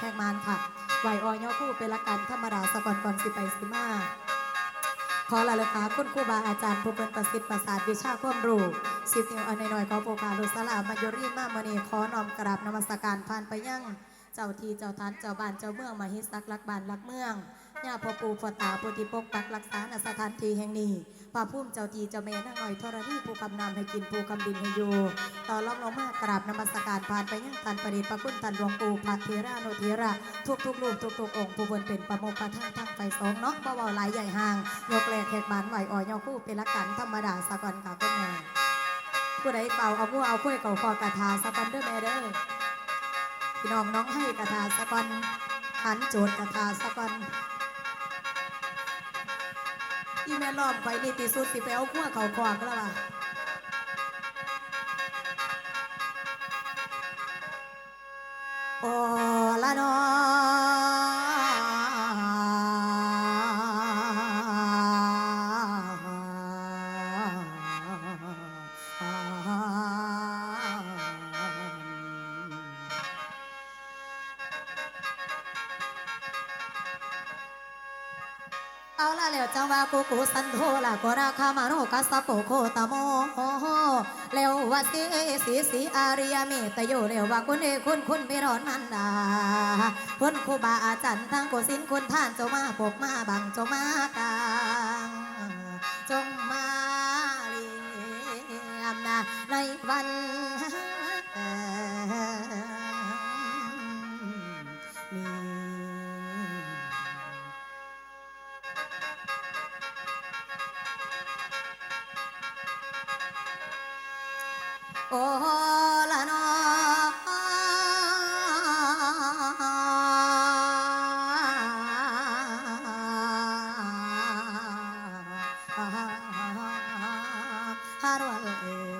แขกมานค่ะไหวออยอคู่เป็นละกันธรรมดาสะก่อนก่อนสิไปสิมา ขอลาเลขาคุณครูบาอาจารย์ผู้เป็นประสิทธิ์ประสาทวิชาความรู้สิบนิ้วอันน้อยขอโปรคาลุสลามายุรีมามณีขอน้อมกราบนมัสการผ่านไปยังเจ้าทีเจ้าทันเจ้าบ้านเจ้าเมืองมาฮิสักลักบ้านลักเมืองย่าพ่อปู่พ่อตาผู้ที่ปกปักรักษาณสถานที่แห่งนี้ พระพุ่มเจ้าทีเจ้าแม่นางหน่อยธรณีผู้กำนำให้กินผู้กำดินให้อยู่ต่อล่องลงมากราบนมัสการผ่านไปยังทันประดิษฐ์พระคุณทันหลวงปู่พระเทราโนเทระ ทุกทุกๆรูปทุกทุกองค์ผู้บนเป็นประโมกประทั้งทั้งไปสองเนาะบ่เบาหลายใหญ่ห่างยกแรกแขกบานไหวอ่อยยอคู่เป็นละกันธรรมดาสะก่อนค่ะคุณแม่ผู้ใดเป่าเอาผู้เอาคุ้ยเก่าคอกระทาสะก่อนเด้อแม่เด้อพี่น้องน้องให้กระทาสะก่อนหันโจทย์กระทาสะก่อน อีแม่ล้อมไปนี่ติสุดสิไปเอาขั้วเขาคอกแล้วว่ะโอ้ละน้อ กูกูสันโทละกราคามาโนกัสโปโคตโมเลวว่าสีสีสีอาริยเมตโยเลววาคุณเอคุณคุณไม่ร้อนมันดาคุณครูบาอาจารย์ทั้งกุศินคุณท่านเจ้ามาปกมาบังเจ้ามากา ฮาร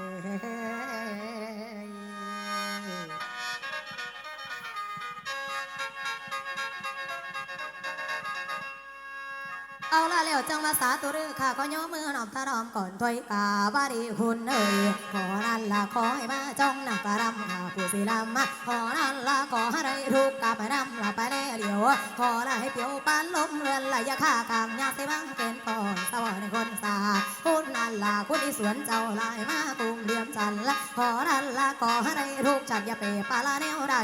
เอาละแล้วจังวาสาตุเรือค่ะก็ย้อมือหนอมตารอมก่อนถอยกาบาดีคุณเอ่ยขอนั่นละขอให้มาจ้องหนักกระรำค่ะผู้ศิลำมาขอนั่นละขอให้ได้รูปกับไปนำละไปแน่เดียว ขอละให้เปียวปานลมเรือนไหลยาค่ากลางยาเสิบังเป็นก่อนสวรรค์ในคนสาคุณนั่นละคุณที่สวนเจ้าลายมา จันละขอนั่นละขอให้ได้รูปจัดยาเปปาลาแนวใด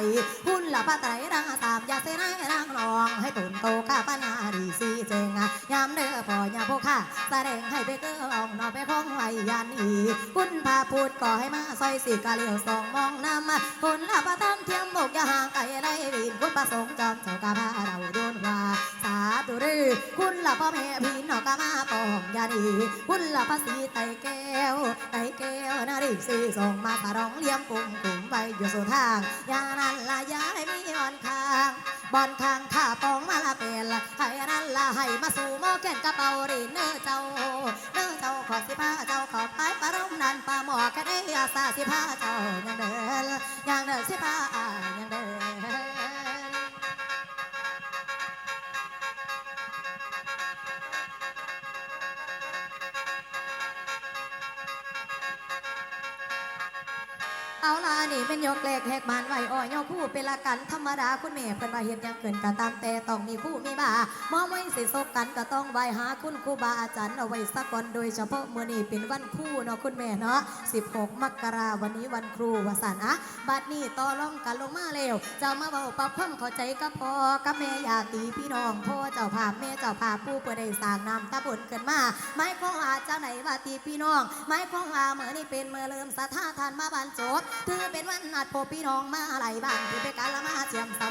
คุณละป้าไตรรังสามยาเสนายรังนอง ให้ตุนโตข้าปัญญาดีสีเจงอะยามเด้อพอยาพวกข้าแสดงให้ไปเกออองนอไปคงไว้ยันอีคุณพาพูดก่อให้มาซอยสีกาเลียวสองมองน้ำคุณละประทับเทียมบกอยาห่างไกลไรดินคุณประสงค์จอมเจ้ากาพาเราโดนว่าสาธุรือคุณละพ่อแม่พี่น้องกามาปองยานีคุณละภาษีไตแก้วไตแก้วนารีสี่ส่งมาสารองเลี้ยมกุ่มกุ่มไปอยู่สู่ทางยานันละยาให้มีอ่อนคางบอนข้างข้าปองมาละเป็นละให้นั่นละให้มาสู่หมอแก่นกระเป๋ารีเนื้อเจ้าเนื้อเจ้าขอสิพาเจ้าขอไปปรมนันปลาหมอแค่ได้อาสาสิพาเจ้ายังเดินยังเดินสิพายังเดิน เอาล่ะ นี่เป็นยกเล็กแหกมันไหวอ้อยยกคู่เป็นละกันธรรมดาคุณแม่เพิ่นว่าเฮ็ดยังเกินก็ตามแต่ต้องมีคู่มีบ่ามองไว้สิซกกันก็ต้องไหวหาคุณครูบาอาจารย์เอาไว้สักก่อนโดยเฉพาะมื้อนี้เป็นวันครูเนาะคุณแม่เนาะ16 มกราวันนี้วันครูว่าซั่นอะบัดนี้ต่อรองกันลงมาแล้วเจ้ามาเว้าปรับความเข้าใจกับพ่อกับแม่ญาติพี่น้องพ่อเจ้าภาพแม่เจ้าภาพผู้เปิดได้สร้างนาตะบุญขึ้นมาหมายความว่าเจ้าไหนว่าตีพี่น้องหมายความว่ามื้อนี้เป็นมื้อเริ่มสถาทานมาบรรจบถือเป็นวันนัดพบพี่น้องมาไหลบ้านที่เป็นการละมาเจียมส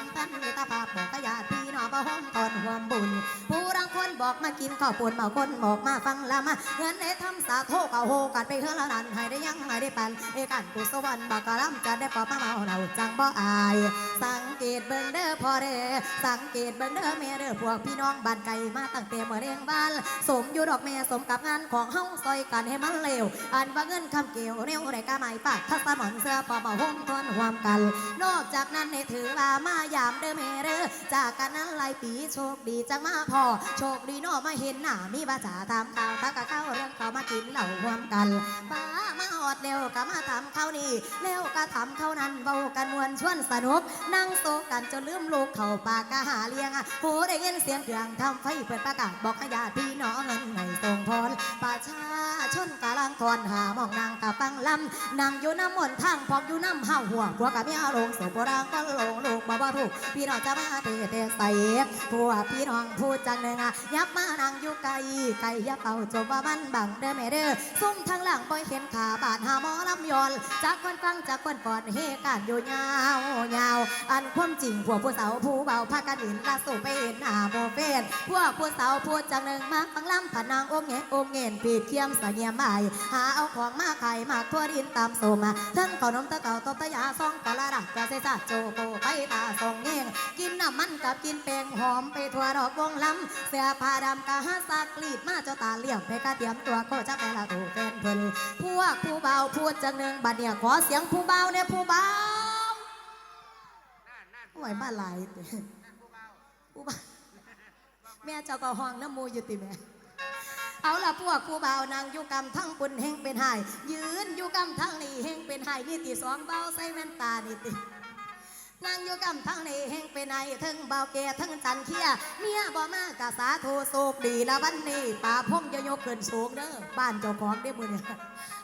อกมากินข้าวปุนมาคนบอกมาฟังละมาเงินได้ทำสาโทกเอาโหกันไปเฮือละนันให้ได้ยังให้ได้ปันเอกันกุศวันบักกะลำจะได้ปอบมาเมาเราจังบ่อาย สังเกตเบิ่งเด้อพอเด้อสังเกตเบิ่งเด้อแม่เด้อพวกพี่น้องบ้านไกลมาตั้งแต่เมื่อเรียงบ้านสมอยู่ดอกแม่สมกับงานของเฮาซอยกันให้มันเร็วอันว่าเงินคำเกี่ยวเร็วได้กะไม่ปากทัศมอนเสื้อพอมาห้องทอนหวามกัน นอกจากนั้นในถือว่ามายามเด้อแม่เด้อจากกันนั้นหลายปีโชคดีจังมาพอโชคดีน้อมาเห็นหน้ามีบาจาตามข่าวตากะเข้าเรื่องเขามากินเหล่าร่วมกันป้ามาหอดเร็วก็มาทำเขานี่เร็วก็ทำเขานั้นเบากันมวนชวนสนุก นั่งโซกันจนลืมลูกเขาปากกะหาเลี้ยงโหได้ยินเสียงเครื่องทำไฟเปิดประกาศบอกให้ญาติพี่น้องเงินให้ส่งพรประชา ชนกำลังทอนหามองนางกับฟังลำนางอยู่น้ำมนทางพอมอยู่น้ำห้าหัวพวกกับเมียลงสุโบราณก็ลงลูกบ่บ่ถูกพี่น้องจะมาเตะเตะใส่พวพี่น้องพูดจังหนึ่งอะยับมานั่งอยู่ไกลไกลยับเป่าจบว่ามันบังเด้อแม่เด้อซุ่มทางหลังปล่อยเห็นขาบาดหาหมอลำยอนจากคนฟังจากคนก่อนเฮกันอยู่ยาวยาวอันความจริงพวผู้สาวผู้เบาพากันอินลาสูบไปเป็นอาโบเฟนพวผู้สาวพูดจังหนึ่งมาฟังลำผนางองเงองเงินปีดเคียมเนียมใหม่หาเอาของมาไข่มาทั่วดินตามสมทั้งขนมตะเก่าตบตะยาซองกะละดักกะเซซาโจโกไปตาสองเงงกินน้ำมันกับกินแป้งหอมไปทั่วดอกวงลำเสื้อผ้าดำกะหาซักรีดมาเจ้าตาเลี้ยงไปกะเตรียมตัวโคจะไปละถูกเป็นเพิ่นพวกผู้เบาพูดจังหนึ่งบัดเนี่ยขอเสียงผู้เบาเนี่ยผู้เบาโอ้ยบ้าหลายผู้เบาแม่เจ้าก็ห้องน้ำมูอยู่ติแม่ เอาละพวกครูเบานางยุกรรมทั้งปุ่นเฮงเป็นหาย ยืนยุกรรมทั้งนี่เฮงเป็นหายนี่ตีสองเบาใส่แว่นตานี่ติ นางอยู่กำทั้งนี่งเป็นหายทั้งเบาแก่ทั้งจันเคียเมียบ่มากะสาโทโศกดีละวันนี้ป่าพงจะยกขึ้นสูงเด้อบ้านเจ้าของได้มือเนี่ย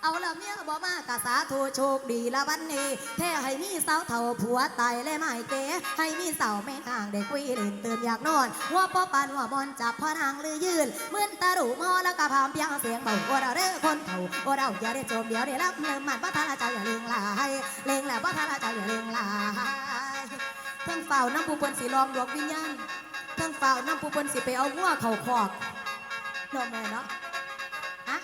เอาละเมียบ่มากะสาโทโชคดีละวันนี้แท้ให้มีสาวเท่าผัวตายและไม่เก๋ให้มีสาวไม่ห่างได้คุยเล่นเติมอยากนอนหัวปอปานหัวบอลจับพ่อนางลือยืนเหมือนตาหรูมอแล้วก็พามเพียงเสียงเบาโอเราเด้อคนเฒ่าโอเราอย่าได้โจมเดี๋ยวได้รับเงินมันว่าทาราเจ้าอย่าเลงลายเลงแล้วว่าทาราเจ้าอย่าเลงลาย ทั้งเฝ้าน้ำปูเปิ้นสีลองดวงวิญญาณทั้งเฝ้าน้ำปูเปิ้นสีไปเอาหัวเข่าคอกเนาะแม่เนาะฮะ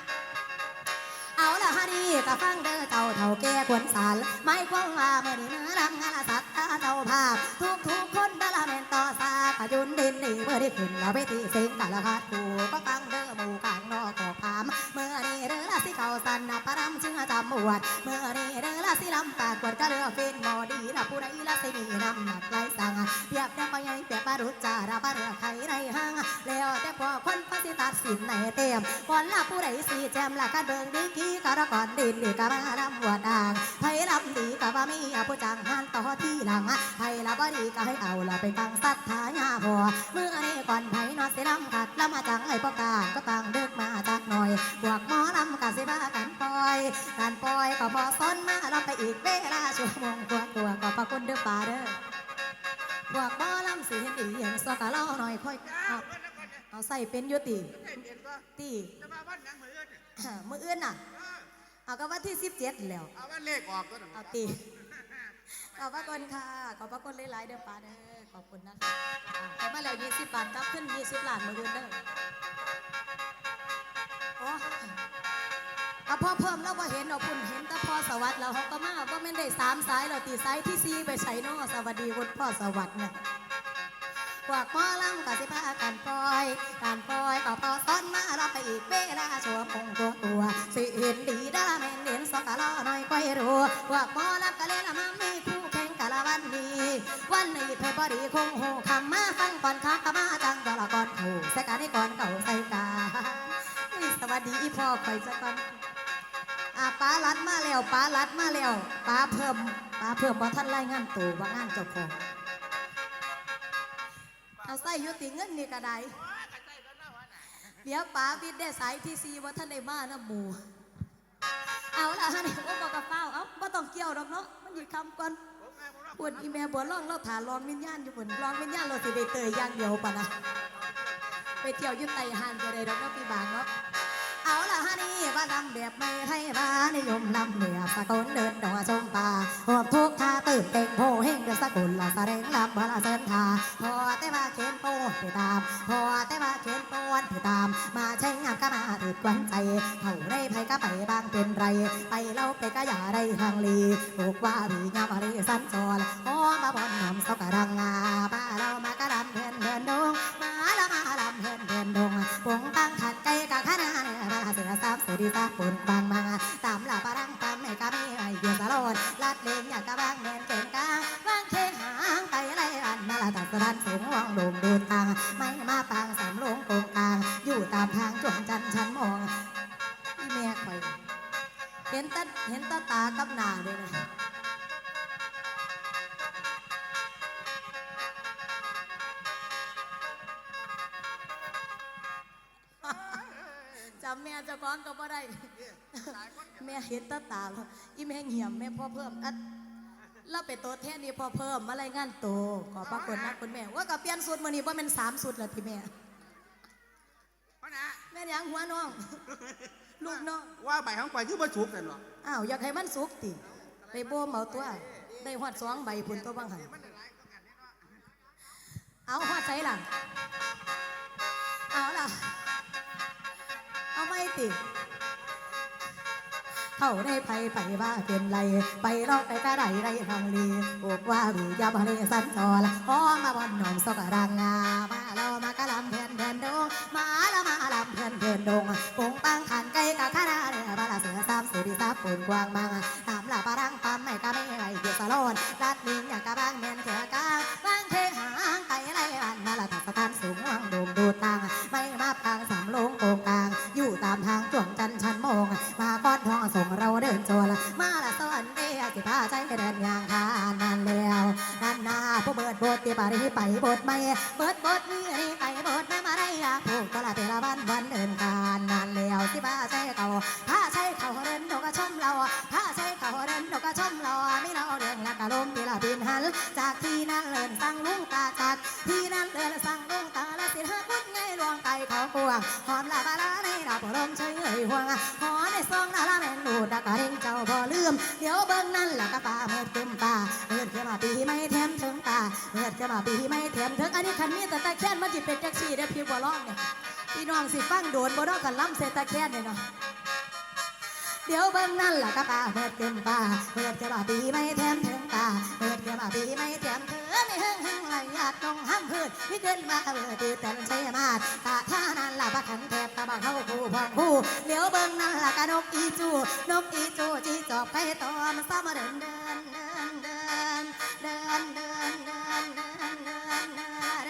เอาละฮะดีกะฟังเด้อเจ้าเท่าแก่ควรสารไม่ควงว่าเมื่อนี้เนื้อรำงานสัตว์ตาเจ้าภาพทุกทุกคนดาละเมนต่อสา ขยุนดินนี่เมื่อได้ขึ้นแล้วไปที่สิงกันละคัดกูก็ฟังเด้อหมู่กลางนอกก็พาม เมื่อนี้เด้อละสิเขาสันนะปรำชื่อจำบวดเมื่อนี้เด้อละสิลำปากกวดก็เลือกเป็นหมอดีละผู้ใดละสิมีน้ำหนักไหลสั่งเปรียบเทียบก็ยังเปรียบปารุจจาระปาเรือไข่ในห้างแล้วแต่พอคนพระสิตัดสินในเต็มก่อนละผู้ใดสีแจมละกันเบิงดีกี้กระก่อนดินดีกะมาลำหัวดางไผ ลำดีกะว่ามีผู้จังหันต่อที่หลังไผละบ่ดีก็ให้เอาละไปฟังสัทธาญาพอเมื่อนี้ก่อนไผนอนสิลำขัดแล้วมาจังไอ้ประกาศก็ฟังเดึกมาจากหน่อยพวกหมอลำกะสิบ้ากันปล่อยการปล่อยก็พอซ้นมาเราไปอีกเวลาชั่วโมงกว่าตัวก็พระคุณเด้อป่าเด้อพวกหมอลำสิเห็นอีหยังสกะเล่าหน่อยค่อยเอาเอาใส่เป็นอยุติตีจะมาวันหยังมืออื่นเนี่ยมืออื่นน่ะ เอาก็วันที่สิบเจ็ดแล้ว เอาวันเลขออกก็ต้องเอาตีขอบพระคุณค่ะ ขอบพระคุณหลายๆเด้อป้าเด้อ ขอบคุณนะคะอะแต่มาแล้วยี่สิบบาทกลับขึ้นยี่สิบล้านมืออื่นเด้อโอ้เอาพอเพิ่มแล้วว่าเห็นเอาคุณเห็นแต่พ่อสวัสดิ์แล้วเขาก็มาว่าไม่นได้สามสายเราตีสายที่สี่ไปใช้เนอสวัสดีคุณพ่อสวัสดิ์เนี่ย พวกหมอลำก็สิพากันปล่อยการปล่อยก็พอซ้อนมาเราไปอีกเวลาชัวคงตัวตัวสิเห็นดีดาแม่นเห็นสกะล้อหน่อยค่อยรู้พวกหมอลำก็เลยละมามีคู่แข่งกะละวันนี้ วันนี้เพบอดีคงโหคำมาฟังก่อนคักมาจังก็ละก่อนถูกใส่กันให้ก่อนเก่าใส่กาอุ๊ยสวัสดีอีพ่อคอยจะก่อนอาป้ารัดมาแล้วป้ารัดมาแล้วป้าเพิ่มป้าเพิ่มว่าท่านรายงานตัวว่างานเจ้าของ เอาใส่อยุติเงินนี่ก็ได้ เดี๋ยวป๋าบิดได้สายที่ซีว่าท่านได้มานะหมูเอาละฮะนี่โอ้บอกกับเป้าเอาไม่ต้องเกี่ยวดอกเนาะมันหยุดคำก่อนผมไงผมรับปวดอีแม่บัวล่องเราถาลองวิญญาณอยู่บนลองวิญญาณเราสิไปเตยอย่างเดียวปะนะไปเที่ยวอยุไตหานก็ได้ดอกเนาะพี่บางเนาะ เอาละฮะนี่ว่าลำแบบไม่ให้มานิยมลำเหนือสกลเดินดอชมป่าหอบทุกท่าตื่นเต่งโพเฮงเดือสกุลละแสดงลำบลาเส้นทาพอแต่ว่าเข็นโปนไปตามพอแต่ว่าเข็นโปนไปตาม มาใช้งานก็มาถือกวนใจเขาได้ไผก็ไปบางเป็นไร ไปเล่าไปก็อย่าได้ทางลีบอกว่าบีงามอะไรสั้นจอลพอมาบอนนำสกรังงาป้าเรามากระดำเพื่อนเพื่อนดงมาละมา อสามสุดีตาปนบางมาตาม จำแม่เจะก้องก็บ่ได้แม่เห็นตาตาแล้วอีแม่เหี่ยมแม่พ่อเพิ่มอัดเราเป็นตัวแทนนี่พ่อเพิ่มมารายงานตัวขอบพระคุณนะคุณแม่ ว่ากับเปลี่ยนสุดมื้อนี้ว่าเป็นสามสุดแล้วที่แม่พะนะแม่ยังหัวน้อง ลูกน้อง ว่าใบของไปคือบ่สุกกันหรอกอ้าวอยากให้มันสุกติ ไปโบ่มเอาตัว ได้หอดสองใบพุ่นตัวบางหันเอาหอดใส่หลังเอาล่ะ เอาไม่ติเขาได้ไปไปว่าเป็นไร ไปรอกไปกระไดไรทางลีบอกว่าวิยาบริสันจอละพอมาบอนหนองสกรังงามาเรามากะลำเพื่อนเพื่อนดงมาละมาลำเพื่อนเพื่อนดงปงปังขันไก่กะคาราเนี่ยบาลาเสือสามสุริสาปุ่นกวางมังตามละปารังปั๊มไม่กะไม่ไอเดียสะโลนลัดลิงอยากกะบางเมนเขียกางบางเทหางไก่ไรอันมาละตัดสถานสูงวังดมดูตังามทางจวงจันชันโมง มาก้อนทองส่งเราเดินโจรมาละสอนเดียสิพาใจเดินยางทานนานแล้วนานนาผู้เบิดบทที่ปารีไปบทไม่เบิดบทนี่ไปบทไม่มาได้ยาผูกตละเทละวันวันเดินการนานแล้วสิพาใจเขาพาใจเขาเดินดอกกระชมเราพาใจเขาเดินดอกกระชมเราไม่เราเดินละกะลมที่ละบินหันจากที่นั่นเลินสั่งลุงตาจากที่นั่นเลินสั่งลุงตาละสิหัก เขากวงหอมละบาลาในดาวพลมเฉยเอ่ยห่วงหอมในซองนาละแม่นดูดกระเร่งเจ้าบ่ลืม เดี๋ยวเบิ่งนั่นละกะป่าเมื่อตึมป่าเมื่อเขึ้นมาปีไม่แถมถึงตาเมื่อขึ้นมาปีไม่แถมถึงอันนี้คันมีแต่ตะแค่นมันจิเป็นจักซี่เด้อพี่บัวร้องเนี่ยพี่น้องสิฟังโดนบ่ดอกกันล้ำเสตะแค่นเนี่ยเนาะเดี๋ยวเบิ่งนั่นล่ะกะป่าเปิดเต็มป่าเปิดจะมาปีไม่แถมถึงตาเปิดจะมาปีไม่แถมถึง ในหึ่งหึ่งไหลหยาดต้องห้ามพืชวิขึ้นมาเปิดตีแต่ใช้มาตาท่านั่นละบักขันแทบตาบักเข้าคู่พองคู่เดี๋ยวเบิ่งนั่นละกะนกอีจูนกอีจูจีจอบไก่ตอมซ้ำมาเดินเดินเดินเดินเดินเดินเดินเดินเดินเดิน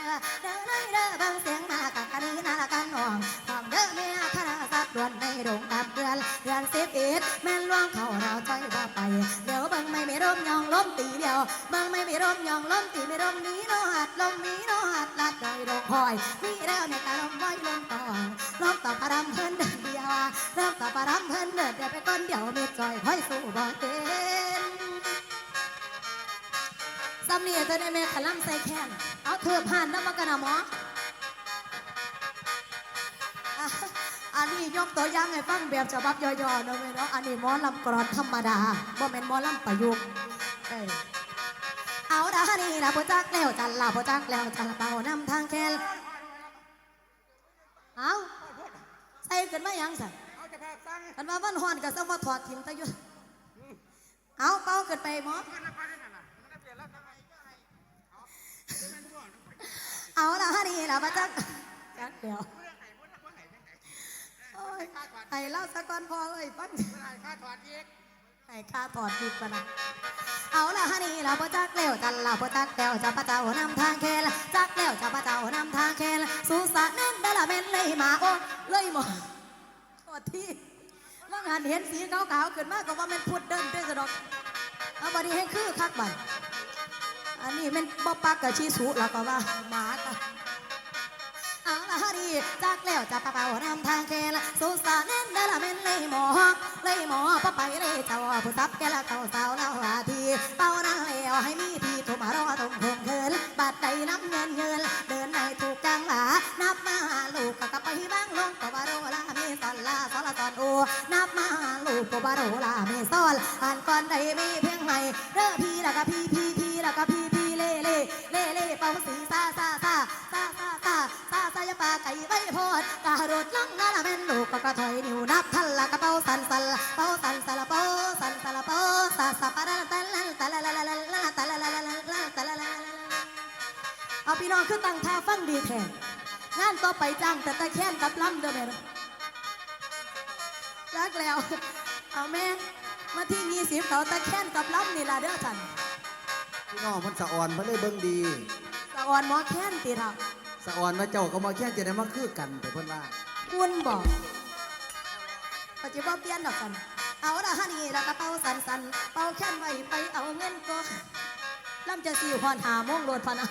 เดินเดินเดินเบิ่งเสียงมากักกันนี้น่าละกันน้องความเด้อเมียคณะสัตว์ดวนในโรงกับเดือนเดือนสิบเอ็ดแม่นล่วงเข้าเราใจบ่ไปเดี๋ยวเบิ่งไม่ ร่มยองล้มตีไม่ร่มนี้โนหัดลมนี้โนหัดลัดโดยดงคอยมีแล้วในตาลมไว้ลงต่อลมต่อพารำเพิ่นเดินเดียวเริ่มต่อพารำเพิ่นเดินเดียวไปก้อนเดียวมีจอยค่อยสู้บ่เป็นสำเนียงตัวในแม่ขลังใส่แค้นเอาเถือผ่านน้ำมันกันนะหมออะอันนี้ยกตัวอย่างให้ฟังแบบฉบับย่อๆเนาะแม่เนาะ อันนี้หมอลำกรอนธรรมดาบ่แม่นหมอลำประยุกต์ เอาดานี่นะพ่จักแล้วจันละพ่จักแล้วจันะเป่านำทางแคลเอาใส่กันมายังสั่กันมาวันห่อนกับสังว่าถอดถิ่มตะยุเอาเป่าเกิดไปมอเอาละฮะนี่ละบ่จักจักเดียวไอ้เล่าสะกอนพอเลยปั้นไาถอดอีก ให้ข้าถอดจิตปะนะเอาละฮะนี่ละพ่จักแล้วจันละพ่จักแล้วจะพระเจ้านำทางแค่ลจักแล้วจะพระเจ้านำทางแค่ลสุสานนั่นได้ละเม็นเลยมาโอ้เลยหมดโทษที่ว่างานเห็นสีขาวๆขึ้นมาก็ว่ามันพุดเดินด้วยสะดอกเอาบัดนี้ให้คือคักบัดอันนี้มันบ่ปักกับชีสุแล้วก็ว่าหมาต ดีจากแล้วจะกระเป๋านำทางแค่ลสุสานนั่นดละเป็นเลยหมอเลยหมอพอไปเลยเจ้าผู้ซับแกละเขาสาวเล่าว่าทีเป้านั่งแล้วให้มีทีถูกมารอตรงคงเคินบัดใดน้ำเงินเงินเดินในถูกจังหลานับมาลูกกับไปบ้างลงก็บาโรลามีสอนลาสอนละสอนโอนับมาลูกก็บาโรลามีสอนอ่านก่อนใดมีเพียงใหม่เด้อพี่ละก็พี่พี่พี่ละก็พี่พี่เล่เล่เล่เล่เป้าสี ซาซาอย่าปาไก่ไว้พอดกะโดดลังนั่นละแม่นลูกก็กระถอยนิ้วนับทันละกระเป๋าสันสันละเป้าสันสันละเป้าสันสันละเป้าซาซาปะละตะละตะละละละละละตะละละละละละตะละละละละเอาพี่น้องขึ้นตั้งท่าฟังดีแท้งานต่อไปจ้างแต่ตะแค้นกับลำเด้อแม่เด้อรักแล้ว เอาแม่มาที่ยี่สิบเขาตะแค้นกับลำนี่ล่ะเด้อฉันพี่น้องมันสะอ่อนมันเลยเบิ่งดีเสาอ่อนหมอแค้นติเรา สะออนว่าเจ้าก็มาแค่จะได้มาคือกันแต่เพิ่นว่าคุณบอกปัจจุบันเปลี่ยนดอกกัน เอาละฮะนี่ละกระเป๋าสันสันเป่าแค้นไว้ไปเอาเงินก็ลำจะสี่พรหาโมงโลดพะนะ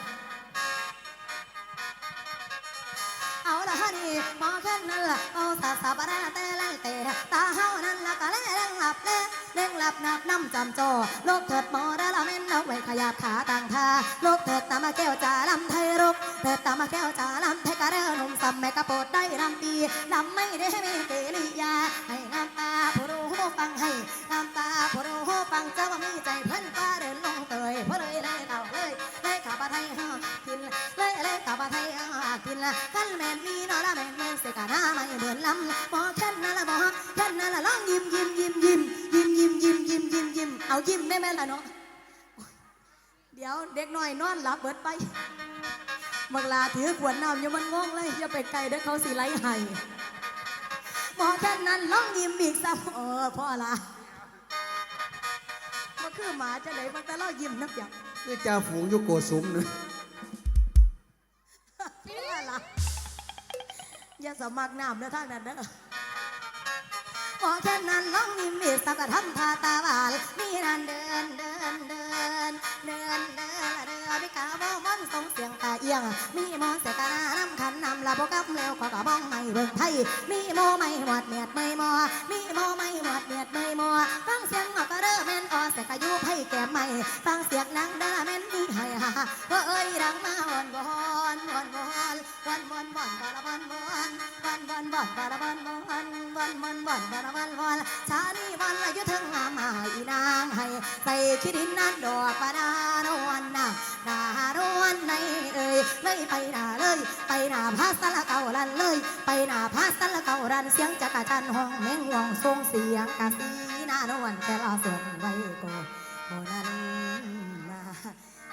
เอาละฮะนี่มอแค่นั้นละเอาสาสาบาราแต่ละแต่ตาเฮานั้นละกะเล่ล่งหลับเล่ เล่งหลับนับน้ำจำโจโลกเถิดหมอระละเม่นเอาไว้ขยับขาต่างท่าโลกเถิดตามาแก้วจ่าลำไทยรุกเถิดตามาแก้วจ่าลำไทยกระเรอหนุ่มสำแม่กระโปดได้ลำปีลำไม่ได้ไม่เกลียาให้น้ำตา มยิ้มเอายิ้มได้ไหมล่ะเนาะเดี๋ยวเด็กน้อยนอนหลับเบิดไปบักลาถือขวดน้ำอย่ามันงงเลยอย่าไปไกลเด้อเขาสิไล่ให้บอกแค่นั้นลองยิ้มอีกซ้ำเออพ่อละมาคือหมาจะไหนมันแต่เรายิ้มนับอย่างคือจ่าฝูงอยู่โกสุมนึงว่าล่ะอย่าสมัครน้ำเด้อทางนั้นเด้อ ขอแค่นั้นลองนิมมีสักกะทำทาตาหวานนี่นั่นเดินเดินเดินเดินเดินเดินไม่กล้าบมันส่งเสียงตาเอียง มีมอเสกนาน้ำขันนำละบกับเร็วขอกระบ้องไม่เบิ่งไทยมีโมไม่หวดเมียดไม่มอ มีโมไม่หวดเมียดไม่มอฟังเสียงหมอกระเด้อแม่นออเสกอายุไพ่แก่ใหม่ฟังเสียงนางเด้อแม่นดีให้ฮ่าฮ่าว่าเอ้ยดังมาอ่อนบอนบอนบอนบอนบอนบอนบอนบอนบอน บอนบอนบอนบอนบอนบอนบอนบอนบอนบอนบอนบอนชาลีบอนอายุถึงงามหายนางให้ใส่ขี้ดินนั้นดอกปานานวลน่ะนารวนในเอ่ยเลยไปหน้าเลย ไปหน้าพาสละเก่ารันเลย ไปหน้าพาสละเก่ารันเสียงจักรจันห้องแมงห่วงทรงเสียงกะสีน้านวลแต่ละส่วนไว้ก็โบนั้น